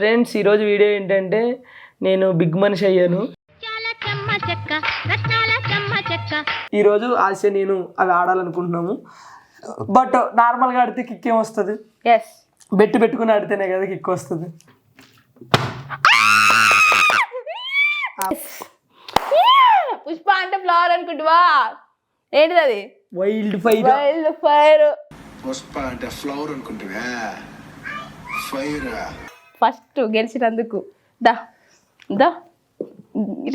Friends ఈరోజు video ఏంటంటే నేను బిగ్ మనిషి అయ్యాను. చాలా చెమ్మ చెక్క రత్నాల చెమ్మ చెక్క. ఈరోజు ఆశ నేను అవి ఆడాలనుకుంటున్నాము. బట్ నార్మల్గా ఆడితే కిక్ ఏం వస్తుంది? ఎస్ బెట్టు పెట్టుకుని ఆడితేనే కదా కిక్ వస్తుంది. పుష్ప అంటే ఫ్లవర్ అనుకుంటువా? ఏంటిది అది? Wild fire wild fire Pushpa అంటే ఫ్లవర్ అనుకుంటువా? ఫైర్ ఫస్ట్ గెలిచినందుకు. దా దా.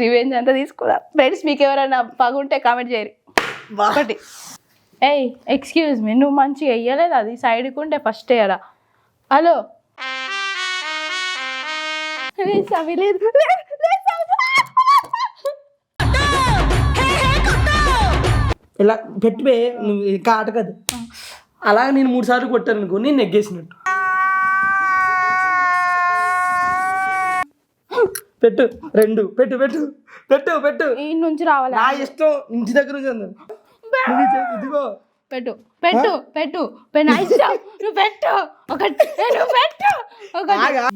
రివెంజ్ అంతా తీసుకురా. ఫ్రెండ్స్ మీకు ఎవరైనా పగుంటే కామెంట్ చేయరు ఒకటి. ఏయ్ ఎక్స్క్యూజ్ మీ నువ్వు మంచిగా వెయ్యలేదు అది. సైడ్కి ఉంటే ఫస్ట్ వేయరా హలో లేదు. ఇలా పెట్టిపోయి నువ్వు ఇంకా ఆట కదా అలాగే నేను మూడు సార్లు కొట్టాను అనుకో నేను నెగ్గేసినట్టు. పెట్టు రెండు పెట్టు పెట్టు పెట్టు పెట్టు. ఈ నుంచి రావాలి? నా ఇష్టం ఇంటి దగ్గర నుంచి ఉంది. నువ్వు ఇదిగో. పెట్టు పెట్టు పెట్టు పె- నా ఇష్టం. నువ్వు పెట్టు. ఒకటి ఏ, నువ్వు పెట్టు. ఒకటి. ఆగా.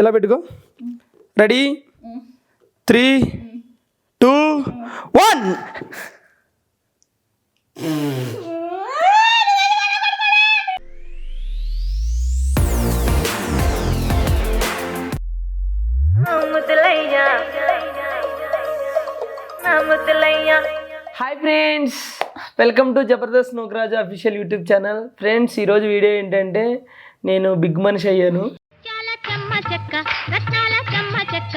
ఇలా పెట్టుకో. Ready? Three two one. Hi friends welcome to Jabardasth Nokaraj official youtube channel friends ఈరోజు వీడియో ఏంటంటే నేను బిగ్ మనిషి అయ్యాను. చాలా చెమ్మ చెక్క రత్నాల చెమ్మ చెక్క.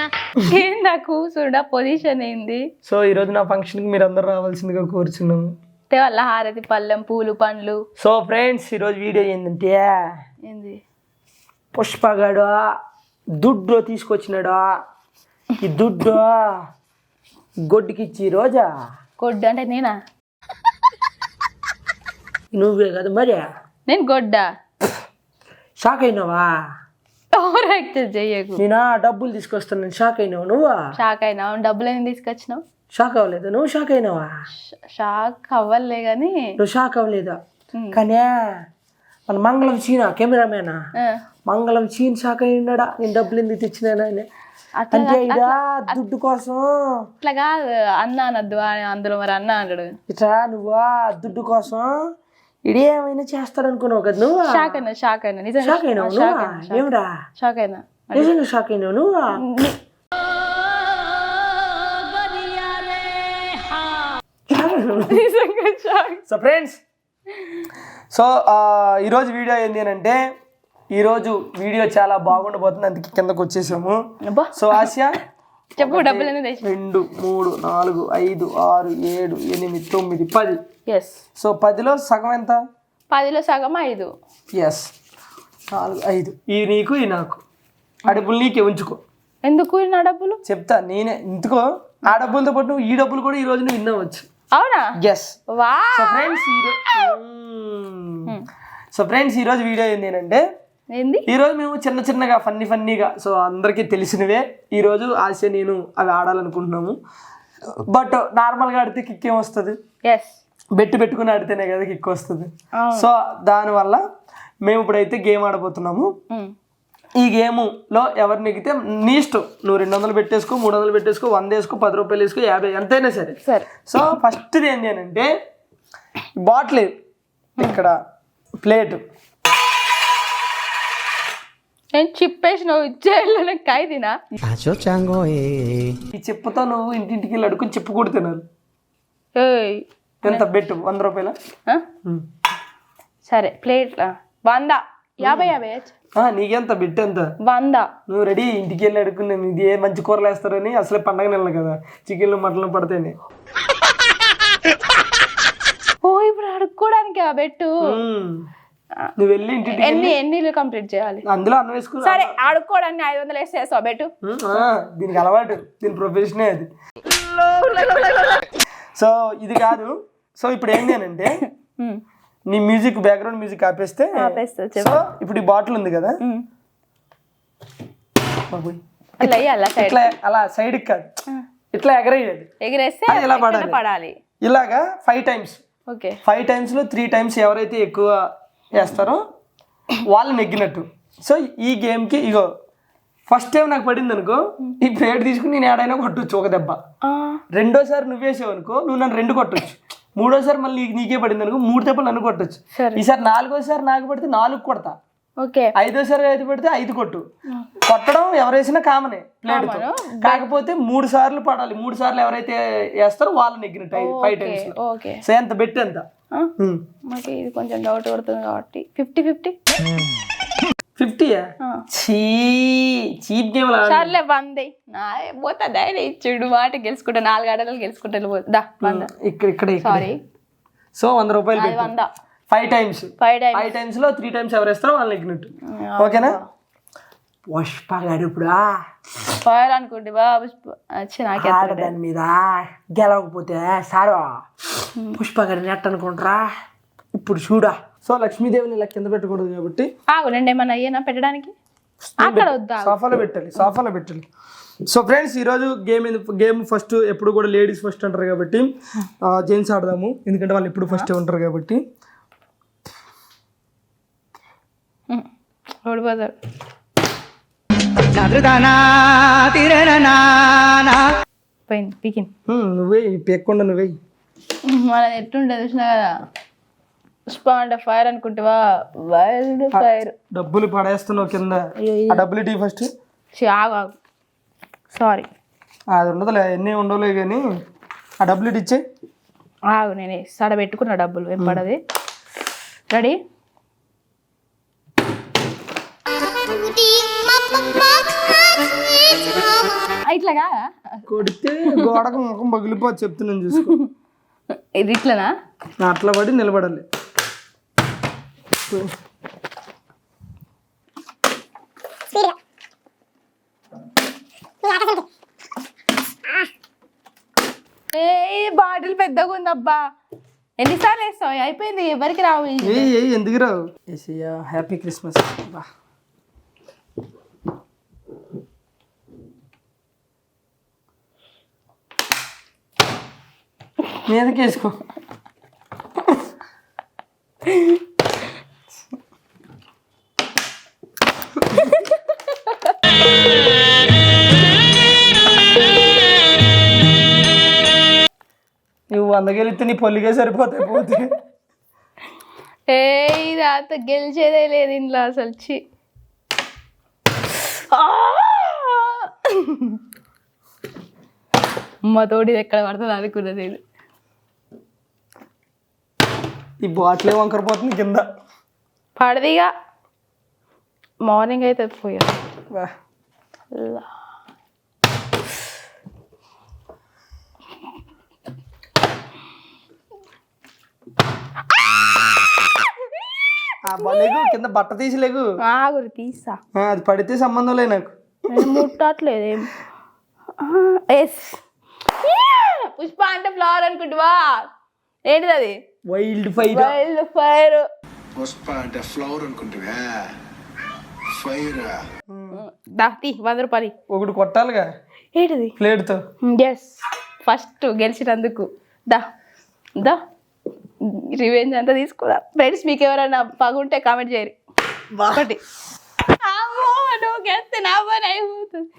ఏందా కూసుడా పొజిషన్ ఏంది? సో ఈరోజు నా ఫంక్షన్కి మీరు అందరూ రావాల్సిందిగా కోరుచున్నాము. తేవల్ల హారతి పళ్ళెం పూలు పండ్లు. సో ఫ్రెండ్స్ ఈరోజు వీడియో ఏంటంటే ఏంది? పుష్పగాడు దుడ్డు తీసుకొచ్చినాడు. ఈ దుడ్డు గొడ్డుకి ఇచ్చి రోజా? గొడ్డు అంటే నేనా? నువ్వే కదా మరి? నేను గొడ్డ? షాక్ అయినావా? ఓవర్ నేనా డబ్బులు తీసుకొస్తాను షాక్ అయినావు నువ్వా? షాక్ అయినా డబ్బులు ఎందుకు తీసుకొచ్చినావు? షాక్ అవ్వలేదు. నువ్వు షాక్ అయినావా? షాక్ అవ్వలే కానీ నువ్వు షాక్ అవ్వలేదా. కానీ మన మంగళం చీన కెమెరామేనా మంగళం చీన్ షాక్ అయి ఉన్నాడా నేను డబ్బులు ఎందుకు తెచ్చినానా అని. అంటే ఇదా దుడ్డు కోసం? అట్లా కాదు. అన్న అనద్దు అని అందులో మరి అన్న అన్నాడు ఇట్లా నువ్వా దుడ్డు కోసం? ఇడేమైనా చేస్తాడనుకున్నావు కదా నువ్వు? షాక్ అయినా షాక్ అయినా. షాక్ అయినావు షాక్ అయినా షాక్ అయినా. నిజంగా షాక్ అయినావు నువ్వా? సో ఫ్రెండ్స్ సో ఈరోజు వీడియో ఏంటి అని అంటే ఈరోజు వీడియో చాలా బాగుండబోతుంది అందుకే కిందకు వచ్చేసాము. అబ్బా. సో ఆసియా చెప్పు డబ్బులు ఎందుకు రెండు మూడు నాలుగు ఐదు ఆరు ఏడు ఎనిమిది తొమ్మిది పది. ఎస్ సో పదిలో సగం ఎంత? పదిలో సగం ఐదు. ఎస్ నాలుగు ఐదు. ఈ నీకు ఈ నాకు. ఆ డబ్బులు నీకే ఉంచుకో. ఎందుకు నా డబ్బులు? చెప్తా నేనే. ఇందుకో ఆ డబ్బులతో పాటు నువ్వు ఈ డబ్బులు కూడా ఈ రోజు నువ్వు విన్నవచ్చు. అవునా? Yes so friends so friends ఈరోజు వీడియో ఏంటి అంటే ఏంది? ఈరోజు మేము చిన్న చిన్నగా ఫన్నీ ఫన్నీగా సో అందరికీ తెలిసినవే. ఈరోజు ఆశ నేను అవి ఆడాలనుకుంటున్నాము. బట్ నార్మల్గా ఆడితే కిక్ ఏం వస్తుంది బెట్టు పెట్టుకుని ఆడితేనే కదా కిక్ వస్తుంది. సో దానివల్ల మేము ఇప్పుడైతే గేమ్ ఆడబోతున్నాము. ఈ గేములో ఎవరు నెగితే నీ ఇష్టం. నువ్వు రెండు వందలు పెట్టేసుకో మూడు వందలు పెట్టేసుకో వంద వేసుకో పది రూపాయలు వేసుకో యాభై ఎంతైనా సరే. సరే. సో ఫస్ట్ది ఏంటి అని అంటే బాటిల్ ఇక్కడ ప్లేట్. నేను చిప్పేసి నువ్వు ఇచ్చేళ్ళు నాకు ఖైదీనా ఈ చెప్పుతో నువ్వు ఇంటింటికి వెళ్ళి అడుక్కుని చెప్పు కూడా తినాలి. ఏయ్. ఎంత బెట్టు వంద రూపాయల? సరే ప్లేట్ వంద. యాభై యాభై. నీకెంత బెట్టు ఎంత? వంద. నువ్వు రెడీ ఇంటికి వెళ్ళి అడుక్కుని ఇది ఏ మంచి కూరలు వేస్తారని అసలే పండగ నెలలు కదా. చికెన్లు మటన్లు పడతాయని. ఓ ఇప్పుడు అడుక్కోవడానికి ఆ బెట్టు. నువ్వు వెళ్ళి ఇంటింటికి ఎన్ని ఎన్ని కంప్లీట్ చేయాలి? అందులో అన్నం వేసుకుని సరే ఆడుకోవడానికి ఐదు వందలు వేస్తే వేస్తావా బెట్టు? దీనికి అలవాటు. దీని ప్రొఫెషనే అది. సో ఇది కాదు. సో ఇప్పుడు ఏంటి అంటే. నీ మ్యూజిక్ బ్యాక్గ్రౌండ్ మ్యూజిక్ ఆపేస్తే సో ఇప్పుడు ఈ బాటిల్ ఉంది కదా? సైడ్ ఇట్లా అలా సైడ్కి కాదు. ఇట్లా ఎగరేయాలి ఎగిరేస్తే ఇలా పడాలి. పడాలి. ఇలాగా ఫైవ్ టైమ్స్ ఓకే. ఫైవ్ టైమ్స్లో త్రీ టైమ్స్ ఎవరైతే ఎక్కువ వేస్తారో వాళ్ళు నెగ్గినట్టు. సో ఈ గేమ్కి ఇగో ఫస్ట్ టైం నాకు పడింది అనుకో ఈ ప్లేట్ తీసుకుని నేను ఏడైనా కొట్టొచ్చు ఒక దెబ్బ. రెండోసారి నువ్వు వేసావు అనుకో నువ్వు నన్ను రెండు కొట్టొచ్చు. మూడోసారి మళ్ళీ నీకు- పడింది అనుకో మూడు దెబ్బలు నన్ను కొట్టొచ్చు. సరే. ఈసారి నాలుగోసారి నాకు పడితే నాలుగు కొడతా. ఓకే. ఐదోసారి ఐదు పడితే ఐదు కొట్టు. కొట్టడం ఎవరేసినా కామనే ప్లేట్ కాకపోతే మూడు సార్లు పడాలి. మూడు సార్లు ఎవరైతే వేస్తారో వాళ్ళు నెగ్గినట్టు ఫైవ్ టైమ్స్ సో ఎంత బెట్ ఎంత? మాకు ఇది కొంచెం డౌట్ పడుతుంది కాబట్టి. Fifty fifty? ఫిఫ్టీయా చీ చీప్ గేమ్ సర్లే వందే. నా పోతా ధైర్యం ఇచ్చుడు మాట గెలుచుకుంటా నాలుగు ఆటలు గెలుచుకుంటా వెళ్ళిపోతా దా వంద. ఇక్కడ ఇక్కడ సారీ సో వంద రూపాయలు వంద. Five times five time five టైమ్స్లో త్రీ టైమ్స్ ఎవరు వేస్తారో వాళ్ళు నెగ్గినట్టు ఓకేనా? పుష్ప గారు ఇప్పుడు? ఫైర్ అనుకుంటే బాబు వచ్చి నాకే ఆడ దాని మీద గెలవకపోతే సారు పుష్ప గారి నెట్ అనుకుంటారా ఇప్పుడు చూడా. సో లక్ష్మీదేవిని ఇలా కింద పెట్టకూడదు కాబట్టి ఆగు నేను ఏమన్నా అయ్యేనా పెట్టడానికి? అక్కడ వద్దా సోఫాలో పెట్టాలి సోఫాలో పెట్టాలి. సో ఫ్రెండ్స్ ఈరోజు గేమ్ గేమ్ ఫస్ట్ ఎప్పుడు కూడా లేడీస్ ఫస్ట్ అంటారు కాబట్టి జెంట్స్ ఆడదాము. ఎందుకంటే వాళ్ళు ఎప్పుడు ఫస్ట్ ఉంటారు కాబట్టి. పోయింది పీకిన్ నువ్వే పెక్కకుండా నువ్వే. మనది ఎట్టుండే చూసినా కదా? పుష్ప అంటే ఫైర్ అనుకుంటావా? వైల్డ్ ఫైర్ డబ్బులు పడేస్తున్నావు కింద. ఆ డబ్బులు ఇటీ ఫస్ట్ ఆగు సారీ అది ఉండదులే ఎన్ని ఉండవులే కానీ ఆ డబ్బులు ఇచ్చే. ఆగు నేను సడ పెట్టుకున్న డబ్బులు ఏం పడది. రెడీ ఇట్లా కాదా? కొడితే గోడకు ముఖం పగిలిపో చెప్తున్నాను చూసుకో. ఇది ఇట్లనా? నా అట్లా పడి నిలబడాలి. ఏ బాటిల్ పెద్దగా ఉందబ్బా. ఎన్నిసార్లు వేస్తావు అయిపోయింది. ఎవరికి రావు ఏ ఎందుకు రావు? ఏసయ్యా హ్యాపీ క్రిస్మస్. బా. మీదకి వేసుకో వందకెళ్తే నీ పొల్లిగే సరిపోతాయి పోతే. ఏ అంత గెలిచేదే లేదు ఇంట్లో అసలు. చి మా తోడి ఎక్కడ పడుతుంది అనుకున్నది ఇది. ఈ బాటిలే వంకర పోతుంది కింద పడదిగా మార్నింగ్ అయితే పోయా. కింద బట్ట తీసిలేగు ఆగురు తీసా ఆ, అది పడితే సంబంధం లే నాకు. నేను ముట్టట్లేదు ఏం. ఎస్. పుష్ప అంటే ఫ్లవర్ అనుకుంటువా ఏంటిది అది? Wild fire wild fire Pushpa అంటే ఫ్లవర్ అనుకుంటువా? ఫైర్ దాతి వంద రూపాయలు ఒకటి కొట్టాలిగా. ఏంటిది? ప్లేట్తో ఎస్ ఫస్ట్ గెలిచినందుకు. దా దా. రివెంజ్ అంతా తీసుకురా. ఫ్రెండ్స్ మీకు ఎవరైనా పగుంటే కామెంట్ చేయరు ఒకటి. నా పని అయిపోతుంది.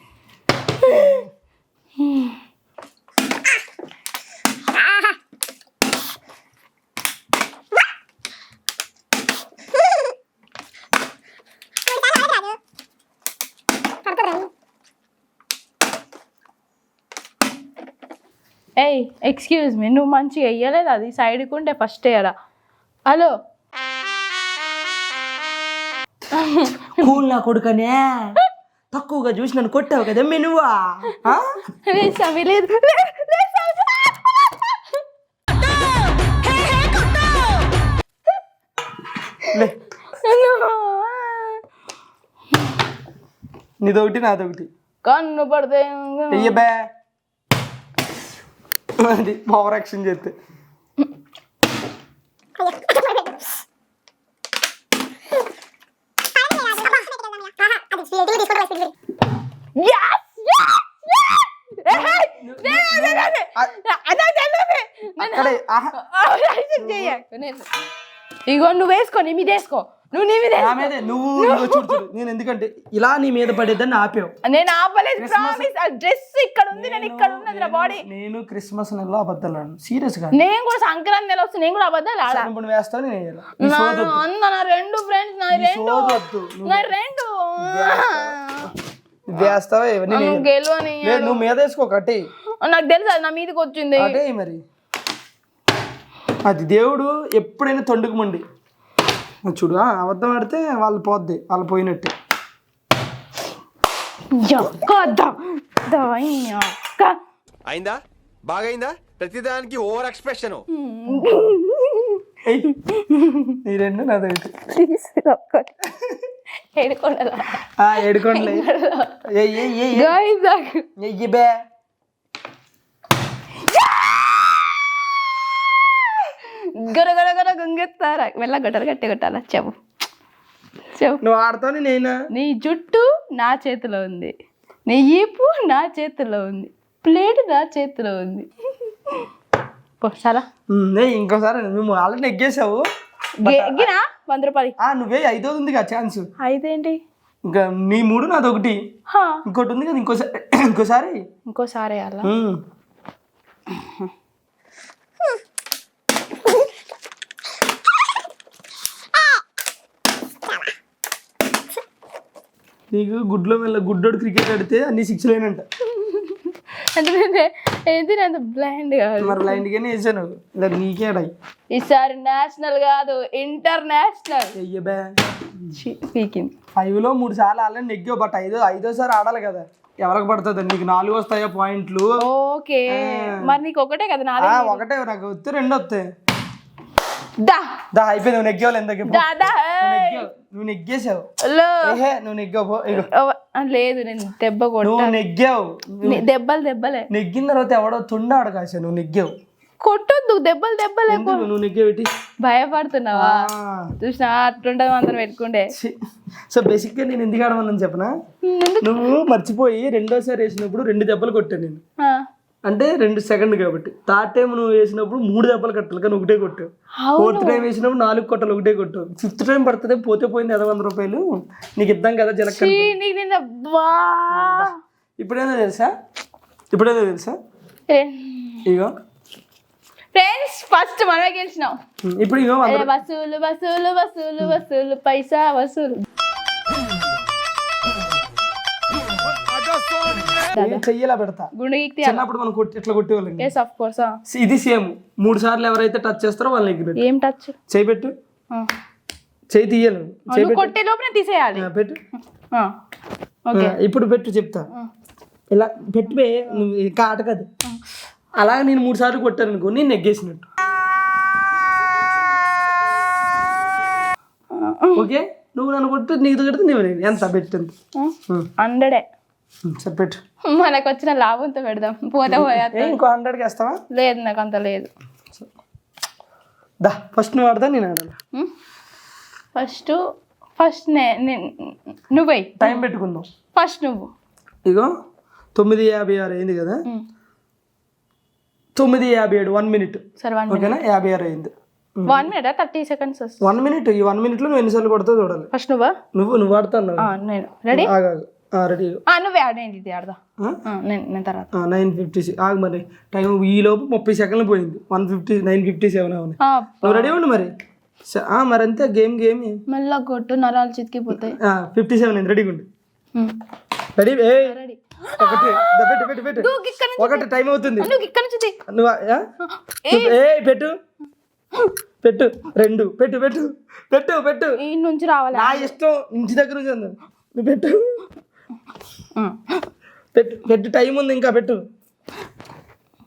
ఏయ్ ఎక్స్క్యూజ్ మీ నువ్వు మంచిగా వెయ్యలేదు అది సైడ్కి ఉంటే ఫస్ట్ వేయడా హలో కూల్ నా కొడుకనే. తక్కువగా చూసి నన్ను కొట్టావు కదా నువ్వా? లేదు. లే. నీదొకటి నాదొకటి. కన్ను పడితే అది పవర్ యాక్షన్ చేస్తే. ఇగో నువ్వు వేసుకో నీ వేసుకో. నువ్వు నీ మీద నా. మీదే. నువ్వు చూడు చూడు. నేను ఎందుకంటే ఇలా నీ మీద పడేద్దని ఆపేవు. నేను ఆపలేదు ప్రామిస్ ఆ డ్రెస్ ఇక్కడ ఉంది నేను ఇక్కడ ఉన్నది నా బాడీ నేను క్రిస్మస్ నెలలో అబద్ధాలు ఆడను. సీరియస్గా? నేను కూడా సంక్రాంతి నెల వస్తుంది నేను కూడా అబద్ధాలు ఆడా ఇప్పుడు వేస్తావు నేను. నీ. అన్న నా రెండు ఫ్రెండ్స్ నా రెండు. నా రెండు. వేస్తావా? ఇవన్నీ. గెలవని నువ్వు మీద వేసుకో కట్టి నాకు తెలుసు అది నా మీదకి వచ్చింది. అటే మరి. అది దేవుడు ఎప్పుడైనా తొండుకుమండి చూడు అబద్ధం ఆడితే వాళ్ళు పోద్ది వాళ్ళు పోయినట్టే. అయిందా? బాగైందా? ప్రతిదానికి ఓవర్ ఎక్స్ప్రెషన్. ఈ రెండు నాది. ఆ ఏడుకోండి ఏయ్ ఏయ్ ఏయ్ Guys, నాకు- ఏయ్ బే గర గర గర గుంగెత్తారా? మెల్ల గొట్టలు గట్టి కొట్టాలా? చెప్పు చెప్పు నువ్వు ఆడతావు నేనా? నీ జుట్టు నా చేతిలో ఉంది. నీ ఈపు నా చేతిలో ఉంది. ప్లేట్ నా చేతిలో ఉంది. ఏయ్, ఇంకోసారి నువ్వు ఆల్రెడీ నెగ్గేసావు. ఎగ్గినా? వంద రూపాయలు. ఆ నువ్వే ఐదోది ఉంది కదా ఛాన్స్ ఐదేంటి? ఇంకా నీ మూడు నాది ఒకటి. హా, ఇంకోటి ఉంది కదా ఇంకోసారి ఇంకోసారి. ఇంకోసారి అలా. నీకు గుడ్లో మెల్ల గుడ్డోడు క్రికెట్ ఆడితే అన్ని సిక్స్ లేనంట అంటే నేను ఏంటి అంత బ్లైండ్ కాదు. మరి లైన్గానే వేసాను ఇలా నీకే ఆడాయి. ఈసారి నేషనల్ కాదు ఇంటర్నేషనల్ అయ్యబే స్పీకింగ్ ఫైవ్లో మూడు సార్లు ఆల్రెడీ నెగ్గావు బట్ ఐదో ఐదోసారి ఆడాలి కదా. ఎవరికి పడుతుంది? నీకు నాలుగు వస్తాయో పాయింట్లు ఓకే. మరి నీకు ఒకటే కదా ఆ, ఒకటే నాకు వస్తే రెండు వస్తాయి. దా. దా అయిపోయింది నువ్వు నెగ్గావు ఎందుకు దా దా ఏయ్. నువ్వు నెగ్గేసావు. నువ్వు నెగ్గావు లేదు నేను దెబ్బ నువ్వు నెగ్గావు. దెబ్బలు దెబ్బలే. నెగ్గిన తర్వాత ఎవడో తుండాడు కాశ నువ్వు నెగ్గావు. కొట్టొద్దు దెబ్బలు దెబ్బలే నువ్వు నెగ్గేవిటి భయపడుతున్నావా? చూసినా అట్లుంటది అందరం పెట్టుకుంటే సో బేసిక్గా నేను ఎందుకు ఆడమన్నాను చెప్పనా? నువ్వు మర్చిపోయి రెండోసారి వేసినప్పుడు రెండు దెబ్బలు కొట్టాను నేను. అంటే రెండు సెకండ్ కాబట్టి. థర్డ్ టైం నువ్వు వేసినప్పుడు మూడు దెబ్బలు కట్టాలి కానీ ఒకటే కొట్టావు. ఫోర్త్ టైం వేసినప్పుడు నాలుగు కొట్టాలి ఒకటే కొట్టావు. ఫిఫ్త్ టైం పడుతుంది పోతే పోయింది ఐదు వందల రూపాయలు. నీకు ఇద్దాం కదా జలక్క ఈ, నీకు నిన్న బా ఇప్పుడేదో తెలుసా? ఇప్పుడేదో తెలుసా? ఇగో. ఫ్రెండ్స్ ఫస్ట్ మనమే గెలిచినాం. ఇప్పుడు ఇగో వసూలు వసూలు వసూలు వసూలు పైసా వసూలు. చెయ్యేలా పెడతా. గుండె గీక్తి చిన్నప్పుడు మనం కొట్టి ఇట్లా కొట్టేవాళ్ళం? ఎస్ ఆఫ్ కోర్స్ ఇది సేమ్. మూడు సార్లు ఎవరైతే టచ్ చేస్తారో వాళ్ళని ఎగ్గిపెట్టు. ఏం టచ్ చేయి పెట్టు. చేయి తీయాలి. నువ్వు కొట్టే లోపల తీసేయాలి. పెట్టు. ఓకే. ఇప్పుడు పెట్టు చెప్తా. ఇలా పెట్టు బే, నువ్వు ఇంకా ఆట కాదు. అలాగే నేను మూడు సార్లు కొట్టాను అనుకో నేను నెగ్గేసినట్టు. ఓకే? నువ్వు నన్ను కొట్టు నీకు కొడితే నువ్వు ఎంత పెట్టింది? హండ్రెడే. సరే పెట్టు మనకు వచ్చిన లాభంతో పెడదాం. పోతే పోయా ఏ, ఇంకో హండ్రెడ్కి వేస్తావా? లేదు నాకు అంత లేదు. దా ఫస్ట్ నువ్వు ఆడదా నేను ఆడాలి ఫస్ట్ ఫస్ట్ నే నువ్వే. టైం పెట్టుకుందాం. ఫస్ట్ నువ్వు. ఇగో తొమ్మిది యాభై ఆరు అయింది కదా? ఉమ్. తొమ్మిది యాభై ఏడు వన్ మినిట్ సరే వన్ ఓకేనా యాభై ఆరు అయింది. One minute thirty seconds one minute ఈ వన్ మినిట్లో నువ్వు ఎన్నిసార్లు కొడతావు చూడాలి. ఫస్ట్ నువ్వా? నువ్వు నువ్వు ఆడుతాను ఆ, నేను. రెడీ రెడీ నువ్వే ఆడేది ఇది ఆడదా. నేను నేను తర్వాత. నైన్ ఫిఫ్టీ ఆగు మరి. టైం ఈ లోపు ముప్పై సెకండ్లు పోయింది. One fifty nine fifty seven అవును. నువ్వు రెడీ ఉండు మరి. మరి అంతే గేమ్ గేమ్ మెల్లగా కొట్టు నరాలు చితికిపోతాయి. ఫిఫ్టీ సెవెన్ అయింది. రెడీగా ఉండు. రెడీ ఏ రెడీ ఒకటి పెట్టు పెట్టు పెట్టు. ఒకటి టైం అవుతుంది. నువ్వు ఇక్కడ నుంచి తీ. నువ్వు ఆ? నువ్వు- ఏ పెట్టు. పెట్టు. రెండు. పెట్టు పెట్టు. పెట్టు పెట్టు. నుంచి రావాలి? నా ఇష్టం ఇంటి దగ్గర నుంచి. నువ్వు పెట్టు. పెట్టు పెట్టు టైం ఉంది ఇంకా పెట్టు.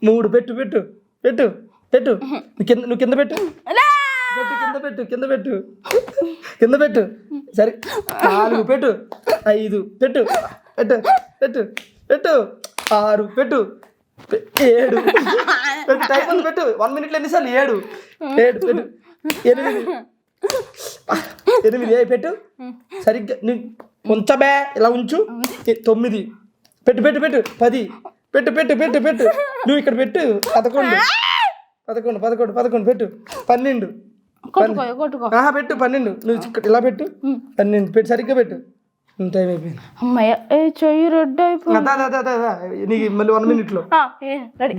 మూడు పెట్టు పెట్టు పెట్టు పెట్టు. నువ్వు కింద నువ్వు కింద పెట్టు! పెట్టు కింద పెట్టు కింద పెట్టు. కింద పెట్టు. సరే నాలుగు పెట్టు. ఐదు పెట్టు. పెట్టు పెట్టు పెట్టు. ఆరు పెట్టు. ఏడు. పెట్టు టైం ఉంది పెట్టు. వన్ మినిట్లో ఎన్నిసార్లు? ఏడు. ఏడు పెట్టు. ఎనిమిది. ఎనిమిది ఏ పెట్టు. సరిగ్గా నువ్వు ఉంచబే ఇలా ఉంచు. తొమ్మిది. పెట్టు పెట్టు పెట్టు. పది. పెట్టు పెట్టు పెట్టు పెట్టు. నువ్వు ఇక్కడ పెట్టు. పదకొండు. పదకొండు పదకొండు పదకొండు. పెట్టు. పన్నెండు. ఆహా పెట్టు పన్నెండు. నువ్వు ఇక్కడ ఇలా పెట్టు. పన్నెండు. పెట్టు సరిగ్గా పెట్టు. టైం అయిపోయింది. చెయ్యి రెడ్. నీకు మళ్ళీ వన్ మినిట్లో. రెడీ.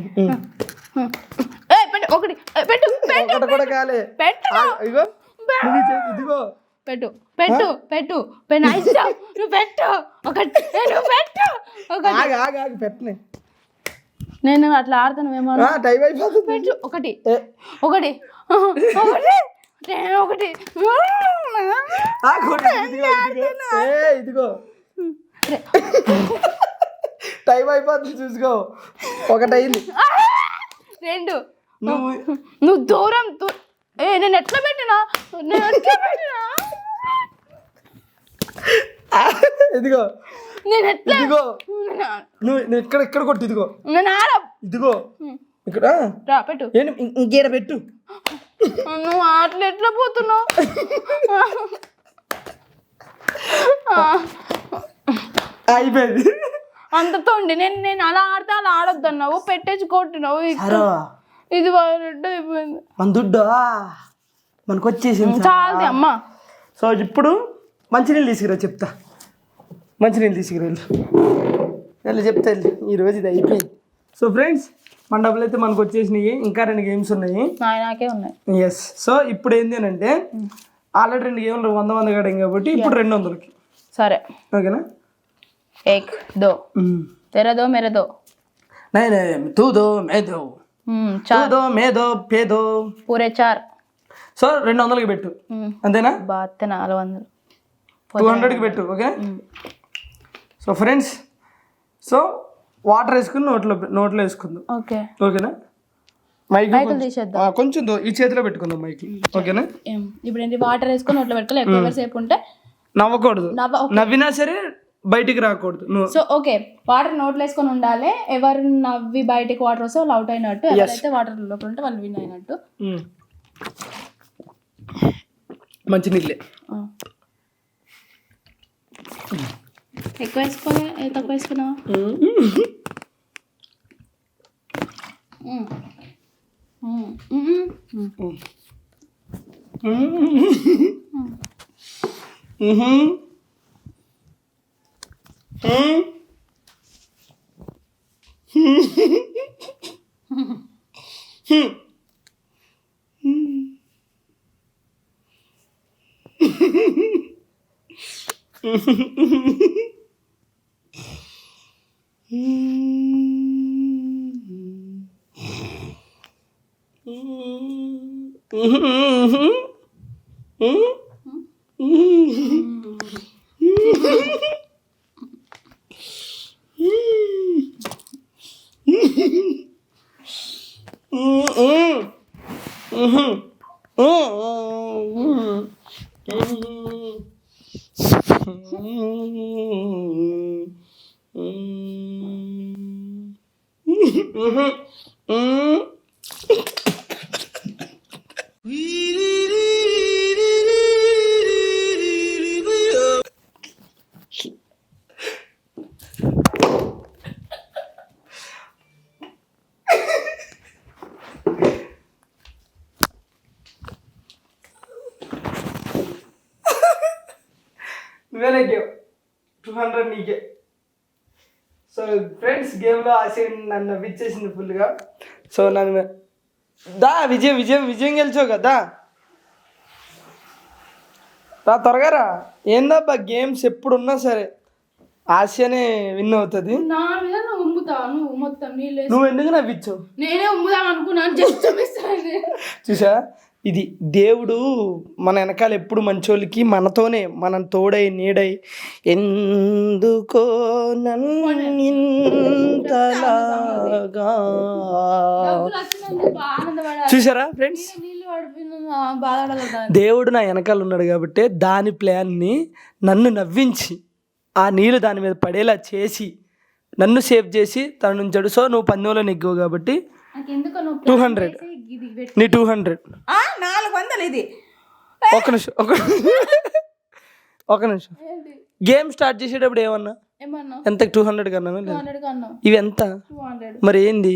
ఒకటి. పెట్టు కూడా కాలే. ఇదిగో. పెట్టు పెట్టు పెట్టు. నువ్వు పెట్టు. ఒకటి ఏ, నువ్వు పెట్టు. ఒకటి. ఆగి ఆగి ఆగి పెట్టని నేను అట్లా ఆడతాను టైం అయిపోతుంది. పెట్టు ఒకటి. ఒకటి. ఒకటి. నేను ఒకటి. ఇదిగో టైం అయిపోతుంది చూసుకో. ఒకటి అయింది రెండు. నువ్వు నువ్వు దూరం ఏ నేను ఎట్లా పెట్టినా? నేను ఎట్లా పెట్టినా? ఇదిగో. నేను ఎట్లా? ఇదిగో. నేను- నువ్వు నువ్వు ఇక్కడ ఇక్కడ కొట్టు ఇదిగో. నేను ఆడ. ఇదిగో. ఇక్కడ రా పెట్టు. ఏంటి ఇంకేడ పెట్టు. నువ్వు ఆటలు ఎట్లా పోతున్నావు? అయిపోయింది. అంతతో ఉండి నేను నేను అలా ఆడితే అలా ఆడొద్దు అన్నావు పెట్టేసి కొట్టినావు. ఇది రెడ్ అయిపోయింది. మన దుడ్డు మనకు వచ్చేసింది. చాలది అమ్మా. సో ఇప్పుడు మంచినీళ్ళు తీసుకురా చెప్తా మంచినీళ్ళు తీసుకురా వెళ్ళు వెళ్ళి చెప్తా వెళ్ళు ఈరోజు ఇది అయిపోయింది సో ఫ్రెండ్స్ మన డబ్బులు అయితే మనకు వచ్చేసినాయి ఇంకా రెండు గేమ్స్ ఉన్నాయి నాయ నాకే ఉన్నాయి ఎస్ సో ఇప్పుడు ఏంది అని అంటే ఆల్రెడీ రెండు గేమ్లు వంద వంద కడాం కాబట్టి ఇప్పుడు రెండు వందలకి సరే ఓకేనా ఏక్ దో తెర దో మెర దో నై నై తూదో మేదో हम्म, चार తూదో మేదో పేదో पूरे चार సో రెండు వందలకి పెట్టు हम्म, అంతేనా బాత్తే నాలుగు వందలు టూ హండ్రెడ్కి పెట్టు okay so friends so water వేసుకుని నోట్లో నోట్లో వేసుకుందాం. ఓకే. ఓకేనా? మైక్ కొంచెం ఈ చేతిలో పెట్టుకుందాం మైక్ ఓకేనా? ఇప్పుడు ఏంటి వాటర్ వేసుకొని నోట్లో పెట్టుకోవాలి. ఎక్కువ సేపు ఉంటే నవ్వకూడదు. నవ్వ నవ్వినా సరే బయటికి రాకూడదు. నువ్వు సో ఓకే. వాటర్ నోట్లో వేసుకొని ఉండాలి. ఎవరు నవ్వి బయటికి వాటర్ వస్తే వాళ్ళు అవుట్ అయినట్టు. ఎవరైతే వాటర్ లోపల ఉంటే వాళ్ళు విన్ అయినట్టు. మంచి నీళ్ళే Request ko na. Eh, request ko na. Hmm. mm-hmm. నువ్వే నన్ను నవ్విచ్చేసింది ఫుల్గా. సో నన్ను దా విజయం విజయం విజయం గెలిచావు కదా. రా త్వరగా రా. ఏందబ్బా గేమ్స్ ఎప్పుడున్నా సరే ఆశనే విన్ అవుతుంది. నా మీద నువ్వు మొత్తం నీళ్ళు నువ్వు ఎందుకు నవ్విచ్చావు? నేనే ఉమ్ముదాం అనుకున్నాను జస్ట్ చూసా ఇది దేవుడు మన వెనకాల ఎప్పుడు మంచోళ్ళకి మనతోనే మనం తోడై నీడై ఎందుకో నన్నింతలాగా. చూసారా ఫ్రెండ్స్ దేవుడు నా వెనకాల ఉన్నాడు కాబట్టి దాని ప్లాన్ని నన్ను నవ్వించి ఆ నీళ్ళు దాని మీద పడేలా చేసి నన్ను సేవ్ చేసి తను ఉంచాడు సో నువ్వు పందెంలో నెగ్గావు కాబట్టి టూ హండ్రెడ్. నీ టూ హండ్రెడ్. నాలుగు వందలు ఇది. ఒక నిమిషం ఒక ఒక నిమిషం. గేమ్ స్టార్ట్ చేసేటప్పుడు ఏమన్నా? ఎంత? టూ హండ్రెడ్ కన్నా ఇవి ఎంత? మరి ఏంది?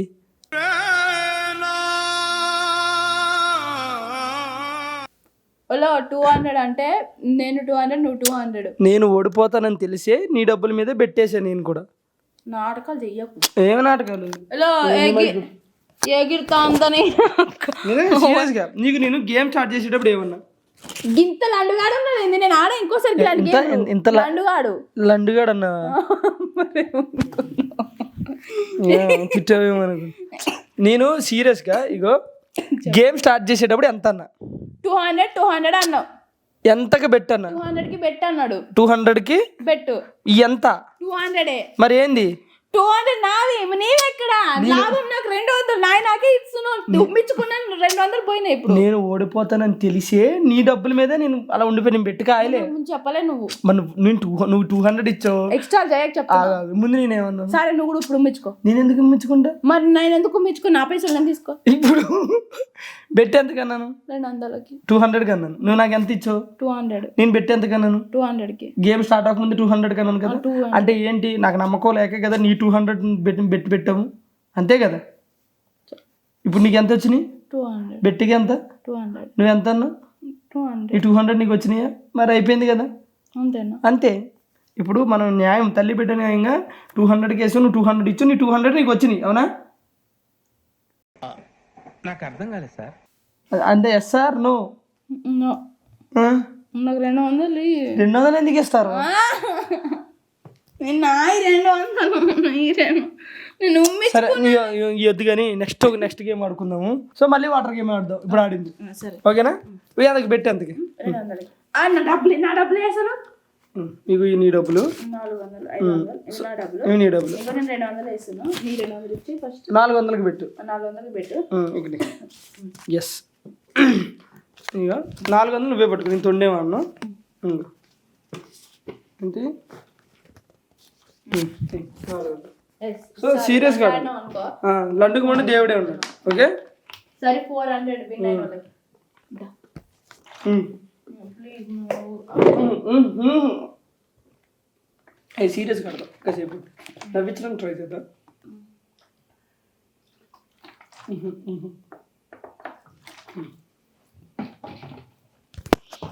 ఓలో టూ హండ్రెడ్ అంటే నేను టూ హండ్రెడ్ నువ్వు టూ హండ్రెడ్. నేను ఓడిపోతానని తెలిసే నీ డబ్బుల మీద పెట్టేశాను నేను కూడా. నాటకాలు చెయ్యకు. ఏమి నాటకాలు? హలో ఎగిర్ ఎగిరుతా ఉందని నిజంగా సీరియస్గా? నీకు నేను గేమ్ స్టార్ట్ చేసేటప్పుడు ఏమన్నా? గింత లండుగాడు ఉన్నాడు? నేను ఆడ ఇంకోసారి ఇంత- లండుగాడు. లండుగాడు అన్న తిట్టావేమో నేను సీరియస్గా ఇగో గేమ్ స్టార్ట్ చేసేటప్పుడు ఎంత అన్నా టూ హండ్రెడ్ టూ హండ్రెడ్ అన్నావు. ఎంతకి పెట్టన్నా? టూ హండ్రెడ్కి పెట్టు అన్నాడు టూ హండ్రెడ్కి? పెట్టు. ఎంత? టూ హండ్రెడే. మరి ఏంది? టూ హండ్రెడ్ నాది. నీవెక్కడ? లాభం నాకు రెండు వందలు. నాయ నాకే దుమ్మించుకున్నాను. రెండు వందలు పోయినాయి ఇప్పుడు. నేను ఓడిపోతానని తెలిసే నీ డబ్బుల మీద నేను అలా ఉండిపోయి నేను పెట్టి కాయలే. చెప్పలే నువ్వు. నువ్వు- నేను టూ నువ్వు టూ హండ్రెడ్ ఇచ్చావు. ఎక్స్ట్రా చేయక చెప్తా ముందు నేనేమన్నాను సరే నువ్వు కూడా ఇప్పుడు ఉమ్మించుకో నేను ఎందుకు ఇమ్మించుకుంటా మరి నేను ఎందుకు ఉమ్మించుకో నా పైసలు నేను తీసుకో. ఇప్పుడు పెట్టి ఎంత కన్నాను? రెండు వందలకి టూ హండ్రెడ్ కన్నాను. నువ్వు నాకు ఎంత ఇచ్చావు? Two hundred. నేను పెట్టి ఎంత కన్నాను? టూ హండ్రెడ్కి గేమ్ స్టార్ట్ అవ్వకముందు టూ హండ్రెడ్ కన్నాను కదా? టూ అంటే ఏంటి? నాకు నమ్మకం లేక కదా నీ టూ హండ్రెడ్ పెట్టి పెట్టి పెట్టాము అంతే కదా? ఇప్పుడు నీకు ఎంత వచ్చినాయి? Two hundred. బెట్టికి ఎంత? Two hundred. నువ్వు ఎంత అన్నావు? Two hundred. ఈ టూ హండ్రెడ్ నీకు వచ్చినాయా? మరి అయిపోయింది కదా? అంతేనా అంతే. ఇప్పుడు మనం న్యాయం తల్లి బిడ్డ న్యాయంగా టూ హండ్రెడ్కి వేసి నువ్వు టూ హండ్రెడ్ ఇచ్చు నీ టూ హండ్రెడ్ నీకు వచ్చినాయి అవునా? నాకు అర్థం కాలేదు సార్. అంతే ఎస్ సార్ నో. నో. నాకు రెండు వందలు. రెండు వందలు ఎందుకు ఇస్తారు? నేను నాయి రెండు వందలు ఈ రెండు. నేను ఉమ్మి సరే వద్దు కానీ నెక్స్ట్ నెక్స్ట్ గేమ్ ఆడుకుందాము. సో మళ్ళీ వాటర్ గేమ్ ఆడదాం. ఇప్పుడు ఆడింది. సరే. ఓకేనా? ఇవి అందుకు పెట్టి ఆ, నా డబ్బులు నా డబ్బులు ఇవి నీ డబ్బులు. ఇవి నా డబ్బులు. నాలుగు వందలకి పెట్టు. నాలుగు వందలు పెట్టు. ఎస్ ఇక నాలుగు వందలు నువ్వే పట్టుకు నేను తొండేమన్నా ఏంటి. సో ఆడినావు అనుకో. లడ్డుకు ముందు దేవుడే ఉన్నాడు ఓకే? సరే ఫోర్ హండ్రెడ్. అది సీరియస్ కడదాం కాసేపు. నవ్వించడం ట్రై చేద్దాం.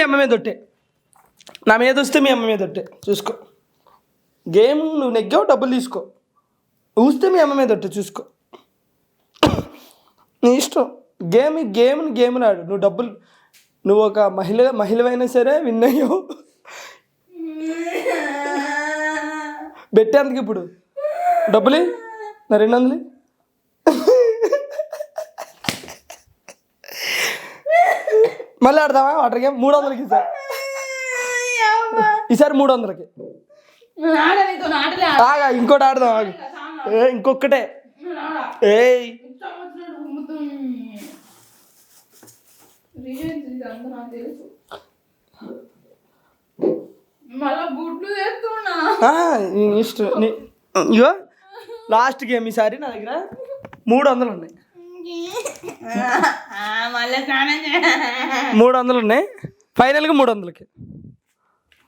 మీ అమ్మ మీద ఒట్టే. నా మీద వస్తే మీ అమ్మ మీద ఒట్టే. చూసుకో. గేమ్ నువ్వు నెగ్గావు డబ్బులు తీసుకో. ఊస్తే మీ అమ్మ మీద ఒట్టే చూసుకో. నీ ఇష్టం. గేమ్ గేమ్ గేమ్ ఆడు నువ్వు డబ్బులు నువ్వు ఒక మహిళ మహిళవైనా సరే విన్ అయ్యావు. పెట్టేందుకు ఇప్పుడు? డబ్బులు నా రెండు వందలు మళ్ళీ ఆడదామా వాటర్ గేమ్ మూడు వందలకి ఈసారి ఈసారి మూడు వందలకి ఆగా ఇంకోటి ఆడదాం ఆగు. ఏ ఇంకొకటే ఏయ్. ఇష్టం. ఇగో లాస్ట్ గేమ్ ఈసారి నా దగ్గర మూడు వందలు ఉన్నాయి మూడు వందలు ఉన్నాయి ఫైనల్గా మూడు వందలకి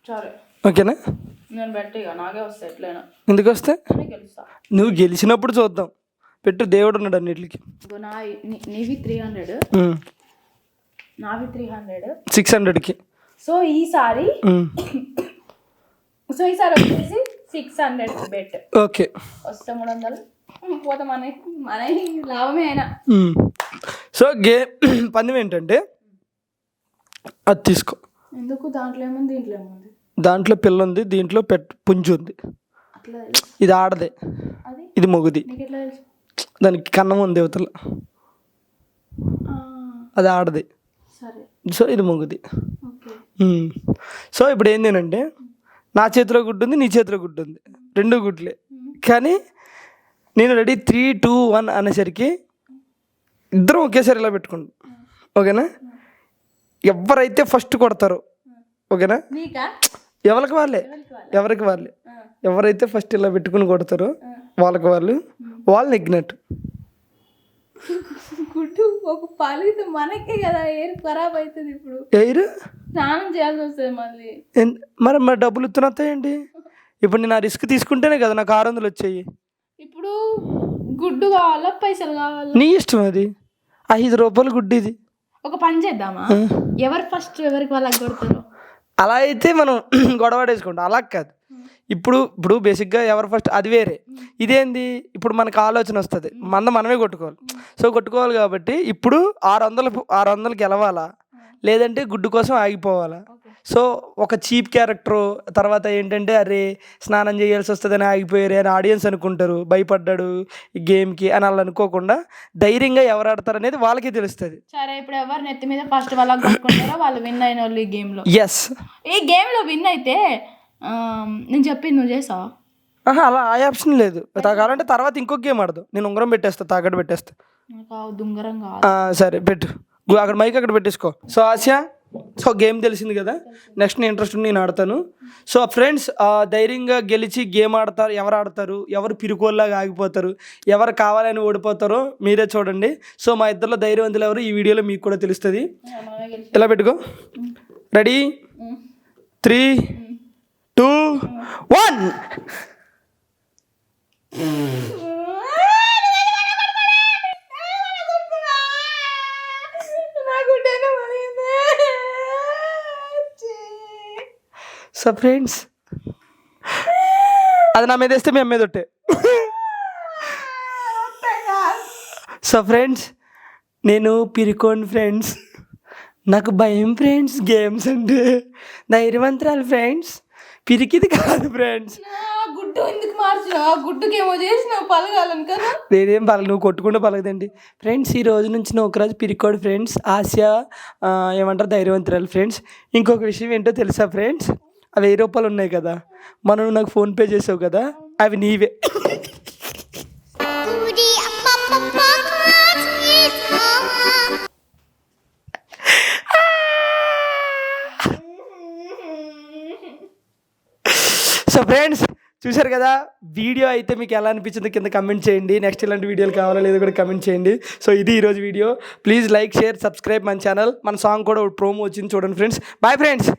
సరే. ఓకేనా? నేను పెట్టి ఇక నాకే వస్తాయి ఎట్లయినా. ఎందుకు వస్తే నువ్వు గెలిచినప్పుడు చూద్దాం. పెట్టు దేవుడు ఉన్నాడు అన్నిటికి. నీవి త్రీ హండ్రెడ్ నావి త్రీ హండ్రెడ్ సిక్స్ హండ్రెడ్కి సో ఈసారి సో ఈసారి వచ్చేసి సిక్స్ హండ్రెడ్ బెట్ ఓకే. వస్తే మూడు వందలు పోతే మన మన లాభమే అయినా. సో గే పందెం ఏంటంటే అది తీసుకో. ఎందుకు? దాంట్లో ఏముంది? దీంట్లో ఏముంది? దాంట్లో పిల్ల ఉంది దీంట్లో పెట్ పుంజు ఉంది ఇది ఆడదే. ఇది మొగుది. దానికి కన్నం ఉంది అవతల. అది ఆడది. సో ఇది మొగుది. సో ఇప్పుడు ఏంటంటే నా చేతిలో గుడ్డు ఉంది నీ చేతిలో గుడ్డు ఉంది రెండు గుడ్లే. కానీ నేను రెడీ త్రీ టూ వన్ అనేసరికి ఇద్దరం ఒకేసారి ఇలా పెట్టుకుంటాం. ఓకేనా? ఎవరైతే ఫస్ట్ కొడతారో ఓకేనా? ఎవరికి వాళ్ళే? ఎవరికి వాళ్ళే? ఎవరైతే ఫస్ట్ ఇలా పెట్టుకుని కొడతారో వాళ్ళకి వాళ్ళు వాళ్ళు నెగ్గినట్టు గుడ్డు ఒక పలిగితే మనకే కదా ఏరు ఖరాబ్ అవుతుంది ఇప్పుడు. ఎయిర్ స్నానం చేయాల్సి వస్తుంది మళ్ళీ. మరి మరి డబ్బులు ఇస్తున్నస్తాయండి ఇప్పుడు నేను ఆ రిస్క్ తీసుకుంటేనే కదా నాకు ఆరు వందలు వచ్చాయి. ఇప్పుడు గుడ్డు కావాలా? పైసలు కావాలా? నీ ఇష్టం అది. ఐదు రూపాయలు గుడ్డి ఇది. ఒక పని చేద్దామా? ఎవరు ఫస్ట్ ఎవరికి వాళ్ళకి కొడతారు? అలా అయితే మనం గొడవడేసుకుంటాం అలా కాదు. ఇప్పుడు ఇప్పుడు బేసిక్గా ఎవరు ఫస్ట్ అది వేరే. ఇదేంది? ఇప్పుడు మనకు ఆలోచన వస్తుంది. మంద మనమే కొట్టుకోవాలి. సో కొట్టుకోవాలి కాబట్టి ఇప్పుడు ఆరు వందలు ఆరు వందలు గెలవాలా? లేదంటే గుడ్డు కోసం ఆగిపోవాలా? సో ఒక చీప్ క్యారెక్టర్ తర్వాత ఏంటంటే అరే స్నానం చేయాల్సి వస్తుందని ఆగిపోయారు అని ఆడియన్స్ అనుకుంటారు. భయపడ్డాడు ఈ గేమ్కి అని వాళ్ళు అనుకోకుండా ధైర్యంగా ఎవరు ఆడతారు అనేది వాళ్ళకే తెలుస్తుంది. సరే ఇప్పుడు ఎవరు నెత్తి మీద ఫస్ట్ వాళ్ళకి కొట్టుకుంటారో వాళ్ళు విన్ అయిన వాళ్ళు ఈ గేమ్లో? ఎస్ ఈ గేమ్లో విన్ అయితే నేను చెప్పింది నువ్వు చేసావా? ఆహా అలా ఆ ఆప్షన్ లేదు. కావాలంటే తర్వాత ఇంకొక గేమ్ ఆడదు. నేను ఉంగరం పెట్టేస్తా తాకట్టు పెట్టేస్తా. సరే పెట్టు. అక్కడ మైక్ అక్కడ పెట్టేసుకో. సో ఆసియా సో గేమ్ తెలిసింది కదా? నెక్స్ట్ నేను ఇంట్రెస్ట్ నేను ఆడతాను. సో ఫ్రెండ్స్ ధైర్యంగా గెలిచి గేమ్ ఆడతారు. ఎవరు ఆడతారు? ఎవరు పిరుకోల్లాగా ఆగిపోతారు? ఎవరు కావాలని ఓడిపోతారో మీరే చూడండి. సో మా ఇద్దరిలో ధైర్యవంతులు ఎవరు? ఈ వీడియోలో మీకు కూడా తెలుస్తుంది. ఇలా పెట్టుకో? Ready three two one so friends అది నా మీద వేస్తే మీ మీద ఒట్టే. సో ఫ్రెండ్స్ నేను పిరికోండి ఫ్రెండ్స్ నాకు భయం ఫ్రెండ్స్ గేమ్స్ అంటే ధైర్యవంతరాలు ఫ్రెండ్స్ పిరికిది కాదు ఫ్రెండ్స్ గుడ్డు ఎందుకు మార్చిన? గుడ్డుకి ఏమో చేసినావు పలగాలని కదా? నేనేం పలక నువ్వు కొట్టుకుంటే పలకదండి. ఫ్రెండ్స్ ఈ రోజు నుంచి నువ్వు ఒకరోజు పిరికోడు ఫ్రెండ్స్ ఆశ ఆ, ఏమంటారు ధైర్యవంతురాలు ఫ్రెండ్స్ ఇంకొక విషయం ఏంటో తెలుసా ఫ్రెండ్స్ అవి ఏ రూపాయలు ఉన్నాయి కదా? మనం నాకు ఫోన్పే చేసావు కదా అవి నీవే. సో ఫ్రెండ్స్ చూశారు కదా? వీడియో అయితే మీకు ఎలా అనిపించింది కింద కమెంట్ చేయండి. నెక్స్ట్ ఇలాంటి వీడియోలు కావాలో లేదో కూడా కమెంట్ చేయండి. సో ఇది ఈరోజు video. Please like share subscribe మన ఛానల్ మన సాంగ్ కూడా ప్రోమో వచ్చింది చూడండి ఫ్రెండ్స్ బాయ్ ఫ్రెండ్స్